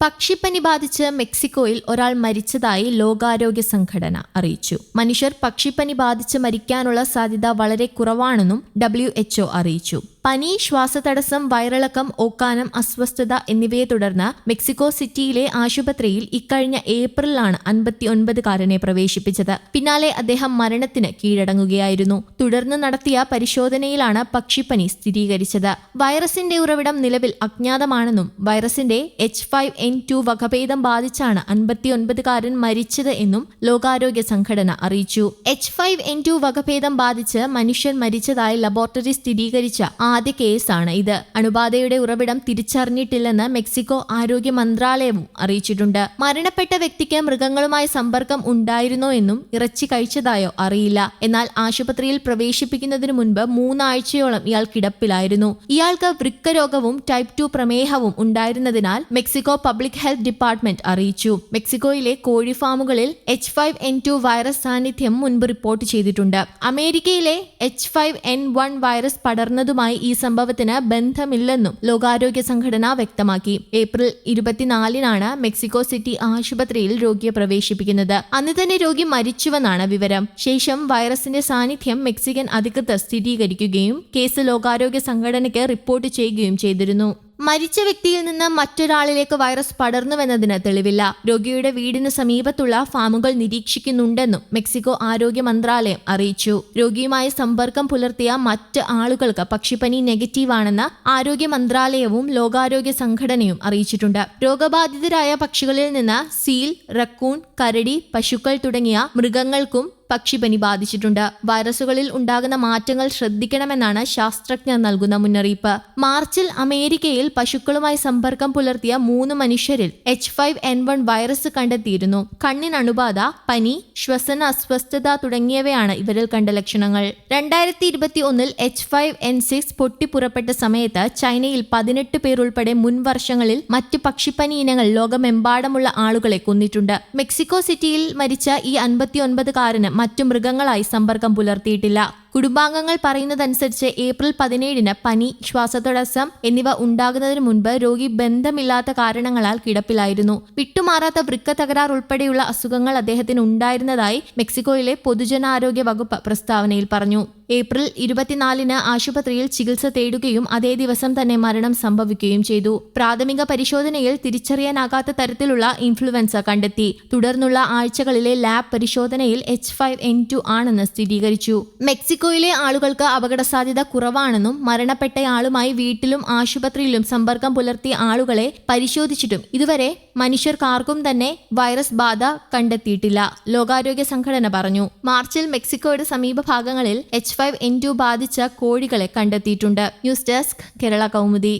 പക്ഷിപ്പനി ബാധിച്ച് മെക്സിക്കോയിൽ ഒരാൾ മരിച്ചതായി ലോകാരോഗ്യ സംഘടന അറിയിച്ചു. മനുഷ്യർ പക്ഷിപ്പനി ബാധിച്ച് മരിക്കാനുള്ള സാധ്യത വളരെ കുറവാണെന്നും ഡബ്ല്യു അറിയിച്ചു. പനി ശ്വാസതടസ്സം വയറിളക്കം ഓക്കാനം അസ്വസ്ഥത എന്നിവയെ തുടർന്ന് മെക്സിക്കോ സിറ്റിയിലെ ആശുപത്രിയിൽ ഇക്കഴിഞ്ഞ ഏപ്രിലാണ് അൻപത്തിയൊൻപതുകാരനെ പ്രവേശിപ്പിച്ചത്. പിന്നാലെ അദ്ദേഹം മരണത്തിന് കീഴടങ്ങുകയായിരുന്നു. തുടർന്ന് നടത്തിയ പരിശോധനയിലാണ് പക്ഷിപ്പനി സ്ഥിരീകരിച്ചത്. വൈറസിന്റെ ഉറവിടം നിലവിൽ അജ്ഞാതമാണെന്നും വൈറസിന്റെ എച്ച് ഫൈവ് എൻ ടു വകഭേദം ബാധിച്ചാണ് അൻപത്തിയൊൻപതുകാരൻ മരിച്ചത് എന്നും ലോകാരോഗ്യ സംഘടന അറിയിച്ചു. എച്ച് ഫൈവ് എൻ ടു വകഭേദം ബാധിച്ച് മനുഷ്യൻ മരിച്ചതായി ലബോറട്ടറി സ്ഥിരീകരിച്ച ആദ്യ കേസാണ് ഇത്. അണുബാധയുടെ ഉറവിടം തിരിച്ചറിഞ്ഞിട്ടില്ലെന്ന് മെക്സിക്കോ ആരോഗ്യ മന്ത്രാലയവും അറിയിച്ചിട്ടുണ്ട്. മരണപ്പെട്ട വ്യക്തിക്ക് മൃഗങ്ങളുമായി സമ്പർക്കം ഉണ്ടായിരുന്നോ എന്നും ഇറച്ചി കഴിച്ചതായോ അറിയില്ല. എന്നാൽ ആശുപത്രിയിൽ പ്രവേശിപ്പിക്കുന്നതിന് മുൻപ് മൂന്നാഴ്ചയോളം ഇയാൾ കിടപ്പിലായിരുന്നു. ഇയാൾക്ക് വൃക്കരോഗവും ടൈപ്പ് ടു പ്രമേഹവും ഉണ്ടായിരുന്നതിനാൽ മെക്സിക്കോ പബ്ലിക് ഹെൽത്ത് ഡിപ്പാർട്ട്മെന്റ് അറിയിച്ചു. മെക്സിക്കോയിലെ കോഴി ഫാമുകളിൽ H five N two virus സാന്നിധ്യം മുൻപ് റിപ്പോർട്ട് ചെയ്തിട്ടുണ്ട്. അമേരിക്കയിലെ H five N one virus പടർന്നതുമായി ഈ സംഭവത്തിന് ബന്ധമില്ലെന്നും ലോകാരോഗ്യ സംഘടന വ്യക്തമാക്കി. ഏപ്രിൽ ഇരുപത്തിനാലിനാണ് മെക്സിക്കോ സിറ്റി ആശുപത്രിയിൽ രോഗിയെ പ്രവേശിപ്പിക്കുന്നത്. അന്ന് തന്നെ രോഗി മരിച്ചുവെന്നാണ് വിവരം. ശേഷം വൈറസിന്റെ സാന്നിധ്യം മെക്സിക്കൻ അധികൃതർ സ്ഥിരീകരിക്കുകയും കേസ് ലോകാരോഗ്യ സംഘടനയ്ക്ക് റിപ്പോർട്ട് ചെയ്യുകയും ചെയ്തിരുന്നു. മരിച്ച വ്യക്തിയിൽ നിന്ന് മറ്റൊരാളിലേക്ക് വൈറസ് പടർന്നുവെന്നതിന് തെളിവില്ല. രോഗിയുടെ വീടിന് സമീപത്തുള്ള ഫാമുകൾ നിരീക്ഷിക്കുന്നുണ്ടെന്നും മെക്സിക്കോ ആരോഗ്യ മന്ത്രാലയം അറിയിച്ചു. രോഗിയുമായി സമ്പർക്കം പുലർത്തിയ മറ്റ് ആളുകൾക്ക് പക്ഷിപ്പനി നെഗറ്റീവാണെന്ന് ആരോഗ്യ മന്ത്രാലയവും ലോകാരോഗ്യ സംഘടനയും അറിയിച്ചിട്ടുണ്ട്. രോഗബാധിതരായ പക്ഷികളിൽ നിന്ന് സീൽ റക്കൂൺ കരടി പശുക്കൾ തുടങ്ങിയ മൃഗങ്ങൾക്കും പക്ഷിപ്പനി ബാധിച്ചിട്ടുണ്ട്. വൈറസുകളിൽ ഉണ്ടാകുന്ന മാറ്റങ്ങൾ ശ്രദ്ധിക്കണമെന്നാണ് ശാസ്ത്രജ്ഞർ നൽകുന്ന മുന്നറിയിപ്പ്. മാർച്ചിൽ അമേരിക്കയിൽ പശുക്കളുമായി സമ്പർക്കം പുലർത്തിയ മൂന്ന് മനുഷ്യരിൽ H five N one virus കണ്ടെത്തിയിരുന്നു. കണ്ണിന് അണുബാധ പനി ശ്വസന അസ്വസ്ഥത തുടങ്ങിയവയാണ് ഇവരിൽ കണ്ട ലക്ഷണങ്ങൾ. രണ്ടായിരത്തി ഇരുപത്തി ഒന്നിൽ എച്ച് ഫൈവ് എൻ സിക്സ് പൊട്ടിപ്പുറപ്പെട്ട സമയത്ത് ചൈനയിൽ പതിനെട്ട് പേർ ഉൾപ്പെടെ മുൻ വർഷങ്ങളിൽ മറ്റ് പക്ഷിപ്പനി ഇനങ്ങൾ ലോകമെമ്പാടുമുള്ള ആളുകളെ കൊന്നിട്ടുണ്ട്. മെക്സിക്കോ സിറ്റിയിൽ മരിച്ച ഈ അൻപത്തിയൊൻപതുകാരന് മറ്റു മൃഗങ്ങളായി സമ്പർക്കം പുലർത്തിയിട്ടില്ല കുടുംബാംഗങ്ങൾ പറയുന്നതനുസരിച്ച് ഏപ്രിൽ പതിനേഴിന് പനി ശ്വാസതടസ്സം എന്നിവ ഉണ്ടാകുന്നതിന് മുൻപ് രോഗി ബന്ധമില്ലാത്ത കാരണങ്ങളാൽ കിടപ്പിലായിരുന്നു. വിട്ടുമാറാത്ത വൃക്ക തകരാർ ഉൾപ്പെടെയുള്ള അസുഖങ്ങൾ അദ്ദേഹത്തിന് ഉണ്ടായിരുന്നതായി മെക്സിക്കോയിലെ പൊതുജനാരോഗ്യ വകുപ്പ് പ്രസ്താവനയിൽ പറഞ്ഞു. ഏപ്രിൽ ഇരുപത്തിനാലിന് ആശുപത്രിയിൽ ചികിത്സ തേടുകയും അതേ ദിവസം തന്നെ മരണം സംഭവിക്കുകയും ചെയ്തു. പ്രാഥമിക പരിശോധനയിൽ തിരിച്ചറിയാനാകാത്ത തരത്തിലുള്ള ഇൻഫ്ലുവൻസ കണ്ടെത്തി. തുടർന്നുള്ള ആഴ്ചകളിലെ ലാബ് പരിശോധനയിൽ എച്ച് ഫൈവ് എൻ ടു ആണെന്ന് സ്ഥിരീകരിച്ചു. മെക്സിക്കോയിലെ ആളുകൾക്ക് അപകട സാധ്യത കുറവാണെന്നും മരണപ്പെട്ടയാളുമായി വീട്ടിലും ആശുപത്രിയിലും സമ്പർക്കം പുലർത്തിയ ആളുകളെ പരിശോധിച്ചിട്ടും ഇതുവരെ മനുഷ്യർക്കാർക്കും തന്നെ വൈറസ് ബാധ കണ്ടെത്തിയിട്ടില്ല. ലോകാരോഗ്യ സംഘടന പറഞ്ഞു. മാർച്ചിൽ മെക്സിക്കോയുടെ സമീപ ഭാഗങ്ങളിൽ എച്ച് ഫൈവ് എൻ ടു ബാധിച്ച കോഴികളെ കണ്ടെത്തിയിട്ടുണ്ട്. News desk Kerala Kaumudi.